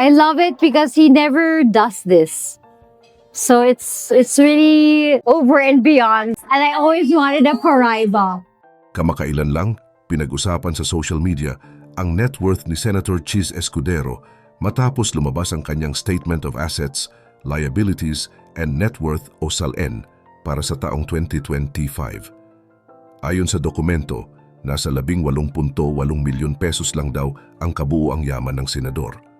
I love it because he never does this. So it's it's really over and beyond. And I always wanted a Paraiba. Kamakailan lang, pinag-usapan sa social media ang net worth ni Senator Cheese Escudero matapos lumabas ang kanyang Statement of Assets, Liabilities, and Net Worth o SALN para sa taong 2025. Ayon sa dokumento, nasa 18.8 milyon pesos lang daw ang kabuuang yaman ng senador.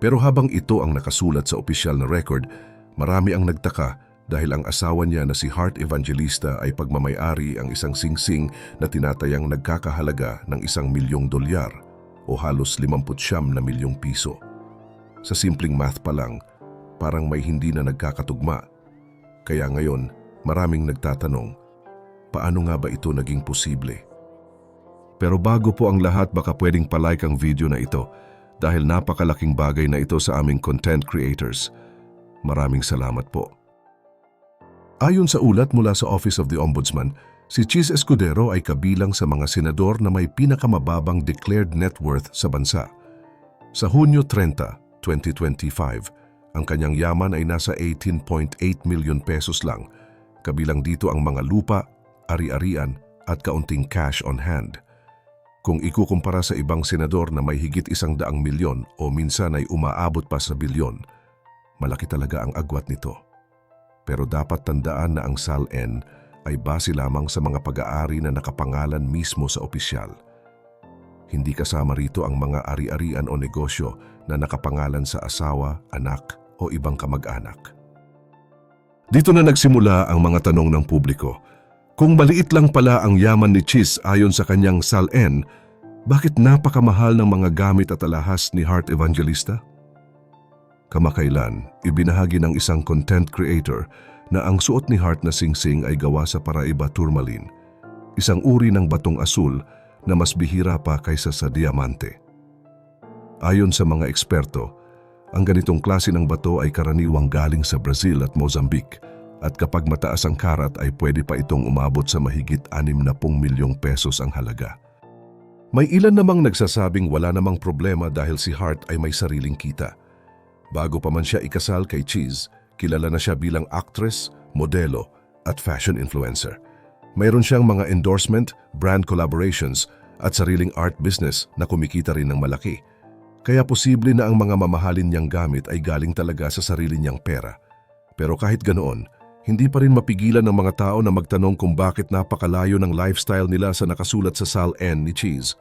Pero habang ito ang nakasulat sa opisyal na record, marami ang nagtaka dahil ang asawa niya na si Heart Evangelista ay pagmamayari ang isang singsing na tinatayang nagkakahalaga ng isang milyong dolyar o halos 59 na milyong piso. Sa simpleng math pa lang, parang may hindi na nagkakatugma. Kaya ngayon, maraming nagtatanong, paano nga ba ito naging posible? Pero bago po ang lahat baka pwedeng palike ang video na ito dahil napakalaking bagay na ito sa aming content creators. Maraming salamat po. Ayon sa ulat mula sa Office of the Ombudsman, si Cheese Escudero ay kabilang sa mga senador na may pinakamababang declared net worth sa bansa. Sa Hunyo 30, 2025, ang kanyang yaman ay nasa 18.8 million pesos lang, kabilang dito ang mga lupa, ari-arian at kaunting cash on hand. Kung ikukumpara sa ibang senador na may higit isang daang milyon o minsan ay umaabot pa sa bilyon, malaki talaga ang agwat nito. Pero dapat tandaan na ang SALN ay base lamang sa mga pag-aari na nakapangalan mismo sa opisyal. Hindi kasama rito ang mga ari-arian o negosyo na nakapangalan sa asawa, anak o ibang kamag-anak. Dito na nagsimula ang mga tanong ng publiko. Kung maliit lang pala ang yaman ni Cheese ayon sa kanyang SALN, bakit napakamahal ng mga gamit at alahas ni Heart Evangelista? Kamakailan, ibinahagi ng isang content creator na ang suot ni Hart na singsing ay gawa sa paraiba tourmaline, isang uri ng batong asul na mas bihira pa kaysa sa diamante. Ayon sa mga eksperto, ang ganitong klase ng bato ay karaniwang galing sa Brazil at Mozambique at kapag mataas ang karat ay pwede pa itong umabot sa mahigit 60 milyong pesos ang halaga. May ilan namang nagsasabing wala namang problema dahil si Hart ay may sariling kita. Bago pa man siya ikasal kay Cheese, kilala na siya bilang actress, modelo, at fashion influencer. Mayroon siyang mga endorsement, brand collaborations, at sariling art business na kumikita rin ng malaki. Kaya posible na ang mga mamahalin niyang gamit ay galing talaga sa sarili niyang pera. Pero kahit ganoon, hindi pa rin mapigilan ng mga tao na magtanong kung bakit napakalayo ng lifestyle nila sa nakasulat sa Sal N ni Cheese.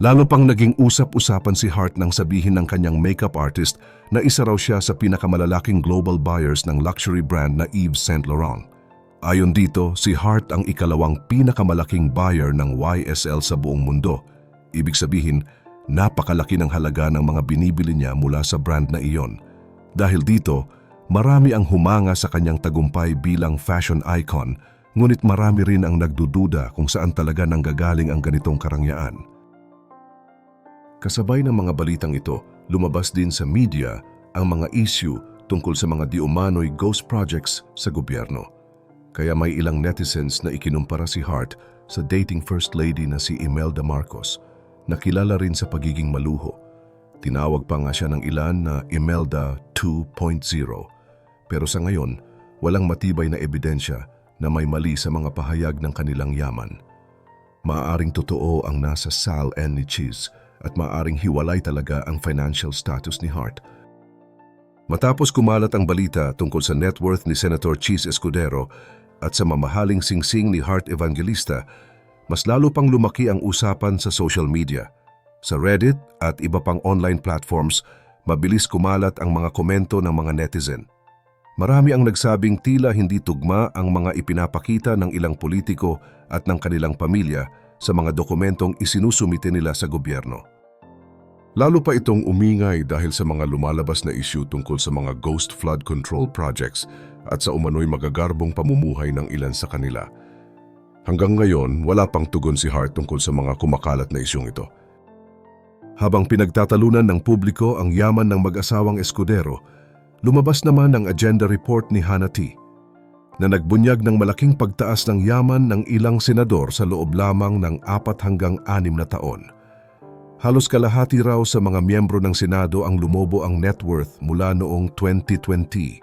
Lalo pang naging usap-usapan si Hart nang sabihin ng kanyang makeup artist na isa raw siya sa pinakamalalaking global buyers ng luxury brand na Yves Saint Laurent. Ayon dito, si Hart ang ikalawang pinakamalaking buyer ng YSL sa buong mundo. Ibig sabihin, napakalaki ng halaga ng mga binibili niya mula sa brand na iyon. Dahil dito, marami ang humanga sa kanyang tagumpay bilang fashion icon, ngunit marami rin ang nagdududa kung saan talaga nanggagaling ang ganitong karangyaan. Kasabay ng mga balitang ito, lumabas din sa media ang mga issue tungkol sa mga diumanoy ghost projects sa gobyerno. Kaya may ilang netizens na ikinumpara si Hart sa dating first lady na si Imelda Marcos, na kilala rin sa pagiging maluho. Tinawag pa nga siya ng ilan na Imelda 2.0. Pero sa ngayon, walang matibay na ebidensya na may mali sa mga pahayag ng kanilang yaman. Maaaring totoo ang nasa Sal and ni Cheese at maaring hiwalay talaga ang financial status ni Hart. Matapos kumalat ang balita tungkol sa net worth ni Senator Cheese Escudero at sa mamahaling singsing ni Hart Evangelista, mas lalo pang lumaki ang usapan sa social media. Sa Reddit at iba pang online platforms, mabilis kumalat ang mga komento ng mga netizen. Marami ang nagsabing tila hindi tugma ang mga ipinapakita ng ilang politiko at ng kanilang pamilya sa mga dokumentong isinusumite nila sa gobyerno. Lalo pa itong umingay dahil sa mga lumalabas na issue tungkol sa mga ghost flood control projects at sa umano'y magagarbong pamumuhay ng ilan sa kanila. Hanggang ngayon, wala pang tugon si Hart tungkol sa mga kumakalat na isyong ito. Habang pinagtatalunan ng publiko ang yaman ng mag-asawang Escudero, lumabas naman ang agenda report ni Hannah T na nagbunyag ng malaking pagtaas ng yaman ng ilang senador sa loob lamang ng apat hanggang anim na taon. Halos kalahati raw sa mga miyembro ng Senado ang lumobo ang net worth mula noong 2020.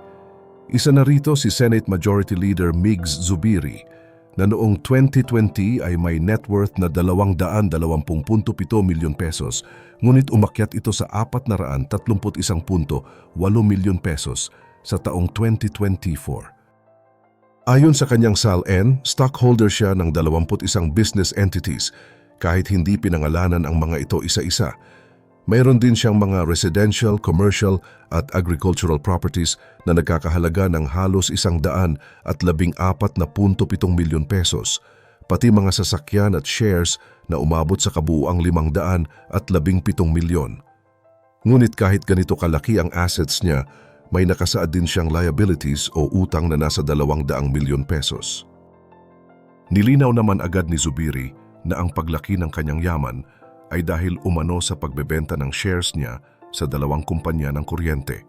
Isa na rito si Senate Majority Leader Migs Zubiri na noong 2020 ay may net worth na 220.7 milyon pesos ngunit umakyat ito sa 431.8 milyon pesos sa taong 2024. Ayon sa kanyang SALN, stockholder siya ng 21 business entities kahit hindi pinangalanan ang mga ito isa-isa. Mayroon din siyang mga residential, commercial at agricultural properties na nagkakahalaga ng halos isang daan at labing apat na punto pitong milyon pesos, pati mga sasakyan at shares na umabot sa kabuuang limang daan at labing pitong milyon. Ngunit kahit ganito kalaki ang assets niya, may nakasaad din siyang liabilities o utang na nasa dalawang daang milyon pesos. Nilinaw naman agad ni Zubiri na ang paglaki ng kanyang yaman ay dahil umano sa pagbebenta ng shares niya sa dalawang kumpanya ng kuryente,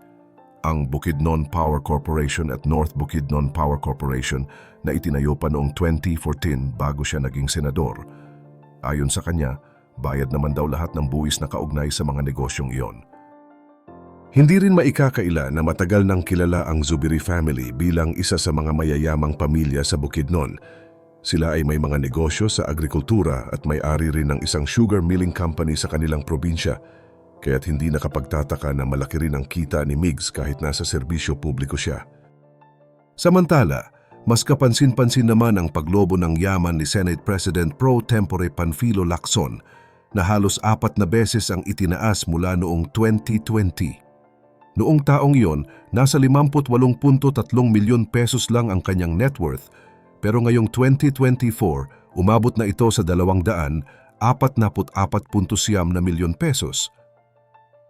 ang Bukidnon Power Corporation at North Bukidnon Power Corporation na itinayo pa noong 2014 bago siya naging senador. Ayon sa kanya, bayad naman daw lahat ng buwis na kaugnay sa mga negosyong iyon. Hindi rin maikakaila na matagal nang kilala ang Zubiri family bilang isa sa mga mayayamang pamilya sa Bukidnon. Sila ay may mga negosyo sa agrikultura at may-ari rin ng isang sugar milling company sa kanilang probinsya, kaya't hindi nakapagtataka na malaki rin ang kita ni Migs kahit nasa serbisyo publiko siya. Samantala, mas kapansin-pansin naman ang paglobo ng yaman ni Senate President pro tempore Panfilo Lacson na halos apat na beses ang itinaas mula noong 2020. Noong taong iyon, nasa 58.3 milyon pesos lang ang kanyang net worth, pero ngayong 2024, umabot na ito sa 244.4 na milyon pesos.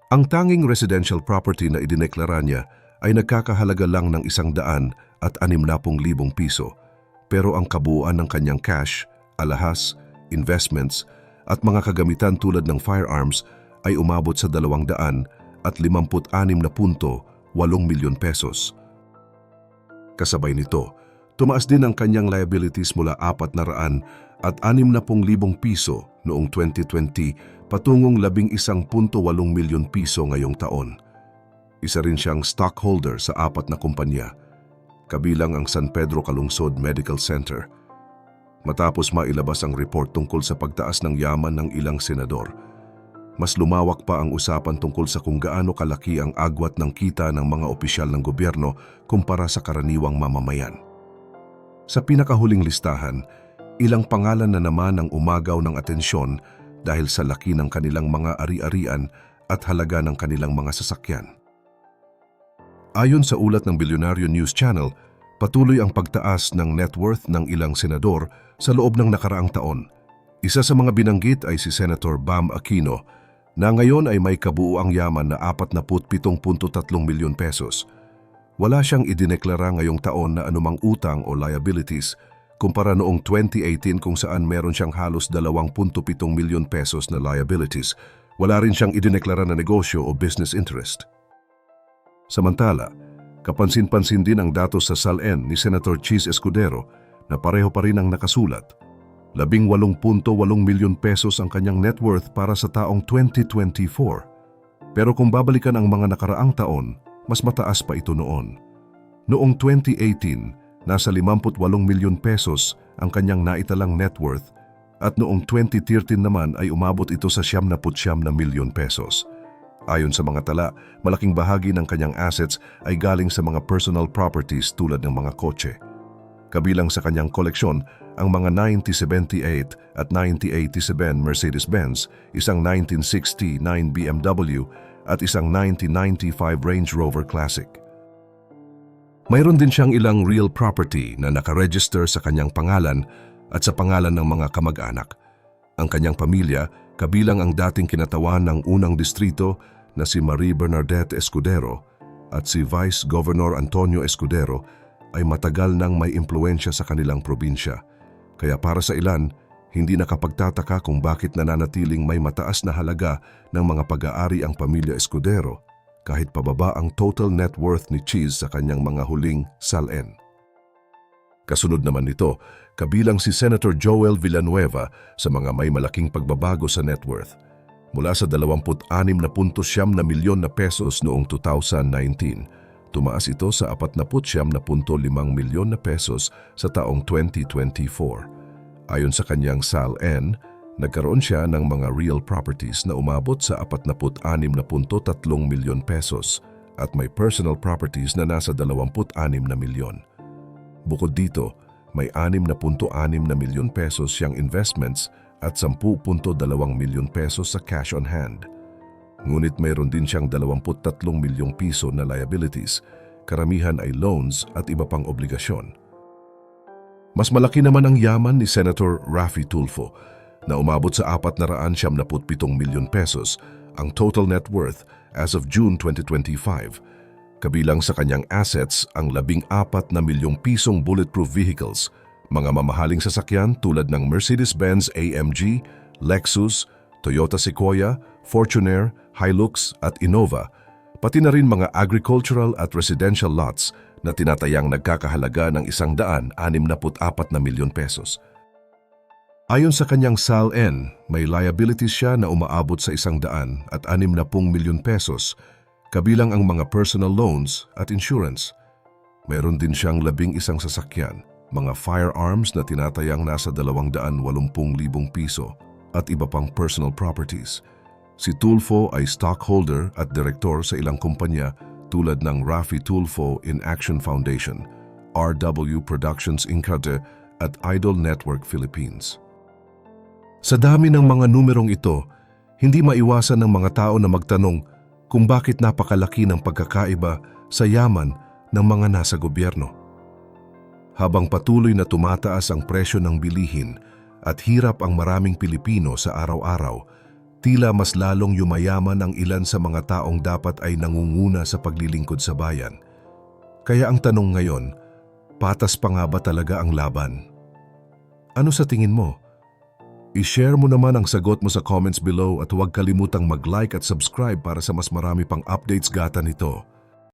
Ang tanging residential property na idineklara niya ay nagkakahalaga lang ng isang daan at 60,000 piso, pero ang kabuuan ng kanyang cash, alahas, investments at mga kagamitan tulad ng firearms ay umabot sa 200 at 56 na punto 8 milyon pesos. Kasabay nito, tumaas din ang kanyang liabilities mula 400 at 60,000 piso noong 2020 patungong 11.8 milyon piso ngayong taon. Isa rin siyang stockholder sa apat na kumpanya, kabilang ang San Pedro Calungsod Medical Center. Matapos mailabas ang report tungkol sa pagtaas ng yaman ng ilang senador, mas lumawak pa ang usapan tungkol sa kung gaano kalaki ang agwat ng kita ng mga opisyal ng gobyerno kumpara sa karaniwang mamamayan. Sa pinakahuling listahan, ilang pangalan na naman ang umagaw ng atensyon dahil sa laki ng kanilang mga ari-arian at halaga ng kanilang mga sasakyan. Ayon sa ulat ng Bilyonaryo News Channel, patuloy ang pagtaas ng net worth ng ilang senador sa loob ng nakaraang taon. Isa sa mga binanggit ay si Senator Bam Aquino na ngayon ay may kabuuang yaman na 47.3 milyon pesos. Wala siyang idineklara ngayong taon na anumang utang o liabilities kumpara noong 2018 kung saan meron siyang halos 20.7 milyon pesos na liabilities. Wala rin siyang idineklara na negosyo o business interest. Samantala, kapansin-pansin din ang datos sa SALN ni Senator Cheese Escudero na pareho pa rin ang nakasulat – 18.8 milyon pesos ang kanyang net worth para sa taong 2024. Pero kung babalikan ang mga nakaraang taon, mas mataas pa ito noon. Noong 2018, nasa 58 milyon pesos ang kanyang naitalang net worth at noong 2013 naman ay umabot ito sa 79 na milyon pesos. Ayon sa mga tala, malaking bahagi ng kanyang assets ay galing sa mga personal properties tulad ng mga kotse. Kabilang sa kanyang koleksyon ang mga 1978 at 1987 Mercedes-Benz, isang 1969 BMW at isang 1995 Range Rover Classic. Mayroon din siyang ilang real property na nakaregister sa kanyang pangalan at sa pangalan ng mga kamag-anak. Ang kanyang pamilya, kabilang ang dating kinatawan ng unang distrito na si Marie Bernadette Escudero at si Vice Governor Antonio Escudero ay matagal nang may impluensya sa kanilang probinsya. Kaya para sa ilan, hindi nakapagtataka kung bakit nananatiling may mataas na halaga ng mga pag-aari ang pamilya Escudero kahit pababa ang total net worth ni Cheese sa kanyang mga huling salen. Kasunod naman nito, kabilang si Senator Joel Villanueva sa mga may malaking pagbabago sa net worth. Mula sa 26 na milyon na pesos noong 2019, tumaas ito sa 49 na punto limang milyon na pesos sa taong 2024. Ayon sa kanyang SALN, nagkaroon siya ng mga real properties na umabot sa 46 na punto tatlong milyon pesos at may personal properties na nasa 26 na milyon. Bukod dito, may 6.6 na milyon pesos siyang investments at 10.2 milyon pesos sa cash on hand. Ngunit mayroon din siyang 23 milyong piso na liabilities, karamihan ay loans at iba pang obligasyon. Mas malaki naman ang yaman ni Senator Raffy Tulfo na umabot sa 477 milyon pesos ang total net worth as of June 2025. Kabilang sa kanyang assets ang 14 na milyong pisong bulletproof vehicles, mga mamahaling sasakyan tulad ng Mercedes-Benz AMG, Lexus, Toyota Sequoia, Fortuner, Hilux at Innova, pati na rin mga agricultural at residential lots na tinatayang nagkakahalaga ng 164 na milyon pesos. Ayon sa kanyang SALN, may liabilities siya na umaabot sa 100 at 60 milyon pesos, kabilang ang mga personal loans at insurance. Meron din siyang labing isang sasakyan, mga firearms na tinatayang nasa 280,000 piso at iba pang personal properties. Si Tulfo ay stockholder at direktor sa ilang kumpanya tulad ng Rafi Tulfo in Action Foundation, RW Productions Incade at Idol Network Philippines. Sa dami ng mga numerong ito, hindi maiwasan ng mga tao na magtanong kung bakit napakalaki ng pagkakaiba sa yaman ng mga nasa gobyerno. Habang patuloy na tumataas ang presyo ng bilihin at hirap ang maraming Pilipino sa araw-araw, tila mas lalong yumayaman ang ilan sa mga taong dapat ay nangunguna sa paglilingkod sa bayan. Kaya ang tanong ngayon, patas pa nga ba talaga ang laban? Ano sa tingin mo? I-share mo naman ang sagot mo sa comments below at huwag kalimutang mag-like at subscribe para sa mas marami pang updates gata nito.